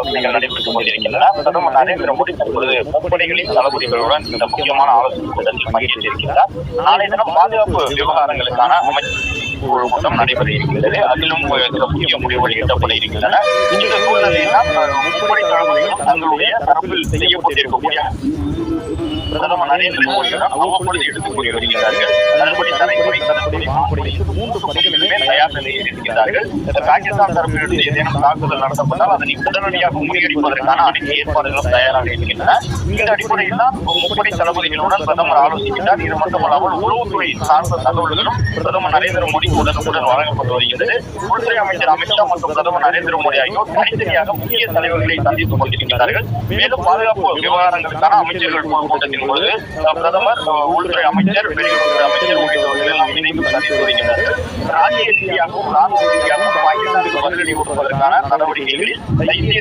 ஆலோசனைகள் நடைபெற்றுக் கொண்டிருக்கின்றன பிரதமர் நரேந்திர மோடி தற்பொழுது முப்படைகளின் தளபதிகளுடன் இந்த முக்கியமான ஆலோசனை கூட்டத்தில் பங்கேற்றிருக்கிறார் நாளை தினம் பாதுகாப்பு விவகாரங்களுக்கான அமைச்சர் குழு கூட்டம் நடைபெற இருக்கிறது அதிலும் சில முக்கிய முடிவுகள் எட்டப்பட இருக்கின்றன. இந்த சூழ்நிலையில் முப்படை தளபதிகளும் தங்களுடைய தரப்பில் செய்யப்பட்டிருக்கக்கூடிய பிரதமர் நரேந்திர மோடியுடன் அவ்வப்பொழுது எடுத்துக் கூறி வருகிறார்கள். அதன்படி தலைமுறை மூன்று தயார் நிலையில் இந்த பாகிஸ்தான் தரப்பிலிருந்து ஏதேனும் தாக்குதல் நடத்தப்பட்டால் அதனை உடனடியாக முறியடிப்பதற்கான அனைத்து ஏற்பாடுகளும் தயாராக இருக்கின்றன. இந்த அடிப்படையில் தான் முப்படை தளபதிகளுடன் பிரதமர் ஆலோசிக்கிறார் இது மட்டுமல்லாமல் உளவுத்துறை சார்ந்த தகவல்களும் பிரதமர் நரேந்திர மோடிக்கு உடனுக்குடன் வழங்கப்பட்டு வருகிறது. உள்துறை அமைச்சர் அமித்ஷா மற்றும் பிரதமர் நரேந்திர மோடி ஆகியோர் தனித்தனியாக முக்கிய தலைவர்களை சந்தித்துக் கொண்டிருக்கிறார்கள் மேலும் பாதுகாப்பு விவகாரங்களுக்கான அமைச்சர்கள் கூட்டத்தின் அஹ், பிரதமர் உள்துறை அமைச்சர் வெளியுறவுத்துறை அமைச்சர் உள்ளிட்டவர்கள் எல்லாம் இணைந்து ராஜ்ய ரீதியாகவும் ராணுவ ரீதியாகவும் பாகிஸ்தானுக்கு பதிலடி கொடுப்பதற்கான நடவடிக்கைகளில் இந்திய